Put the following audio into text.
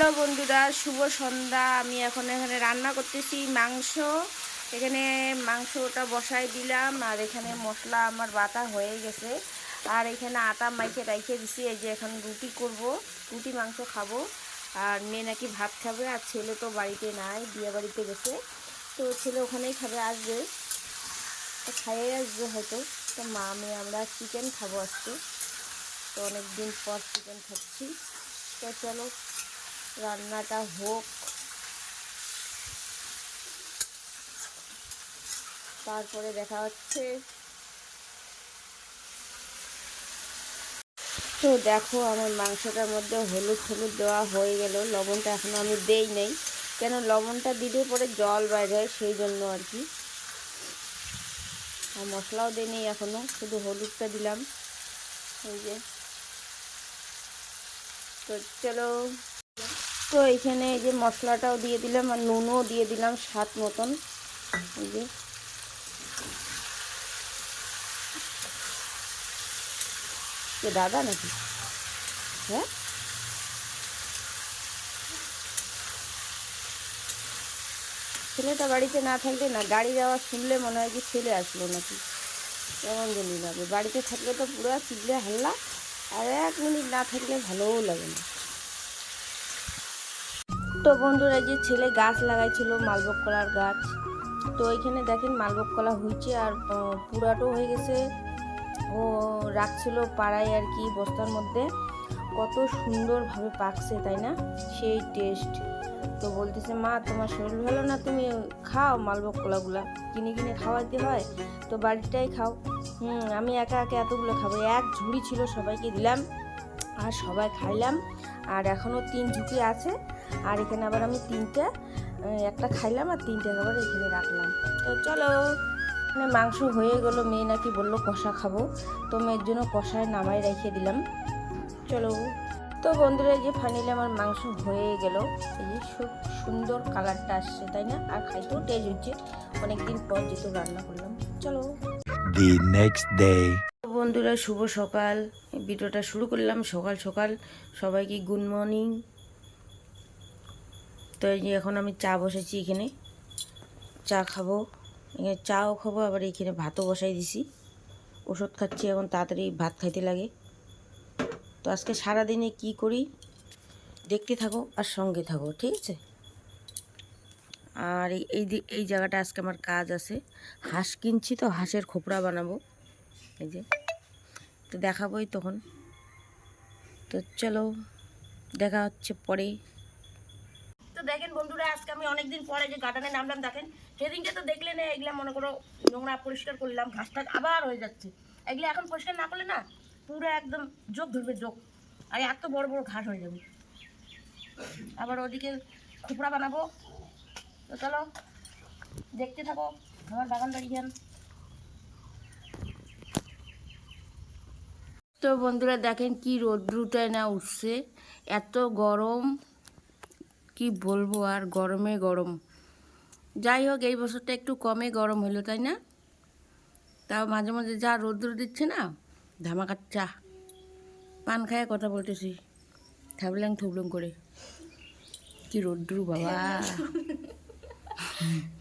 Hello বন্ধুরা, শুভ সন্ধ্যা। আমি এখন এখানে রান্না করতেছি মাংস। এখানে মাংসটা বসাই দিলাম, আর এখানে মশলা আমার বাটা হয়ে গেছে। আর এখানে আটা মাইকে রাইখে দিছি, এই যে এখন রুটি করব, রুটি, মাংস খাব। আর মেয়ে নাকি ভাত খাবে, আর ছেলে তো বাড়িতে নাই, বিয়ে বাড়িতে গেছে। তো ছেলে ওখানেই খাবে, আসবে। খাইয়ে আসবে হয়তো। তো মা মেয়ে আমরা চিকেন খাব আজকে। তো অনেক দিন পর চিকেন খাচ্ছি। তো চলো রান্নাটা হোক। তারপরে দেখা হচ্ছে। তো দেখো, আমার মাংসটার মধ্যে হলুদ হলুদ দেওয়া হয়ে গেল। লবণটা এখনও আমি দেই নেই। কেন, লবণটা দিলে পরে জল বাইর হয়, সেই জন্য আর কি। আর মশলাও দিই নেই এখনও, শুধু হলুদটা দিলাম। এই যে। তো চলো। তো এখানে এই যে মশলাটাও দিয়ে দিলাম আর নুনও দিয়ে দিলাম স্বাদ মতন। এই যে। দাদা নাকি? হ্যাঁ? ছেলেটা বাড়িতে না থাকলে না, গাড়ি যাওয়া শুনলে মনে হয় যে ছেলে আসলো নাকি? কেমন জানি লাগে। বাড়িতে থাকলে তো পুরো চিল্লে হাল্লা, আর এক মিনিট না থাকলে ভালোও লাগে না। তো বন্ধুরা যে ছেলে গাছ লাগাইছিল মালভোগ কলার গাছ, তো এখানে দেখেন মালভোগ কলা হয়েছে আর পুরাটো হয়ে গেছে। ও রাখছিল পাড়ায় আর কি বস্তার মধ্যে। কত সুন্দরভাবে পাকছে, তাই না? সেই টেস্ট তো বলতেছে, মা, তোমার শরীর ভালো না? তুমি খাও মালভোগ কলাগুলা। কিনে কিনে খাওয়াতে হয়, তো বাড়িটাই খাও। হুম, আমি একা একা এতগুলো খাব। এক ঝুড়ি ছিল, সবাইকে দিলাম, আর সবাই খাইলাম। আর এখনও তিন ঝুঁকি আছে আর এখানে আবার আমি তিনটে একটা খাইলাম আর তিনটে আবার এখানে রাখলাম। তো চলো এখানে মাংস হয়ে গেল মেয়ে নাকি বলল কষা খাব। তো মেয়ের জন্য কষায় নামাই রেখে দিলাম। চলো। তো বন্ধুরা এই যে ফাইনালি আমার মাংস হয়ে গেল। এই যে খুব সুন্দর কালারটা আসছে তাই না? আর খাইতেও টেস্ট হচ্ছে। অনেকদিন পর যেহেতু রান্না করলাম। চলো। The next day. বন্ধুরা শুভ সকাল। ভিডিওটা শুরু করলাম সকাল সকাল। সবাইকে গুড মর্নিং তো এই যে এখন আমি চা বসেছি এখানে। চা খাব। এখানে চাও খাব, আবার এখানে ভাতও বসাই দিছি। ওষুধ খাচ্ছি এখন, তাড়াতাড়ি ভাত খাইতে লাগে। তো আজকে সারাদিনে কি করি? দেখতে থাকো আর সঙ্গে থাকো, ঠিক আছে? আর এই- এই জায়গাটা আজকে আমার কাজ আছে। হাঁস কিনছি তো, হাঁসের খোপড়া বানাবো। এই যে। তো দেখাবোই তখন। তো চলো, দেখা হচ্ছে পরে। তো দেখেন বন্ধুরা, আজকে আমি অনেকদিন পরে যে গার্ডেনে নামলাম, দেখেন, সেদিনকে তো দেখলে না, এগুলো মনে করো নোংরা পরিষ্কার করলাম, ঘাসটা আবার হয়ে যাচ্ছে। এগুলো এখন পরিষ্কার না করলে না পুরো একদম যোগ ধরবে যোগ আর এত বড় বড় ঘাস হয়ে যাবে। আবার ওদিকে খুপড়া বানাবো। তো চলো, দেখতে থাকো আমার বাগান বাড়ি তো বন্ধুরা, দেখেন কি রোদ্রুটায় না উঠছে। এত গরম। কি বলব আর গরমে গরম। যাই হোক, এই বছরটা একটু কমে গরম হলো তাই না? তাও মাঝে মাঝে যা রোদ্র দিচ্ছে না, ধামাকার চা। পান খায় কথা বলতেছি। থাবলাং থুবলুং করে। কি রোদ্রু বাবা।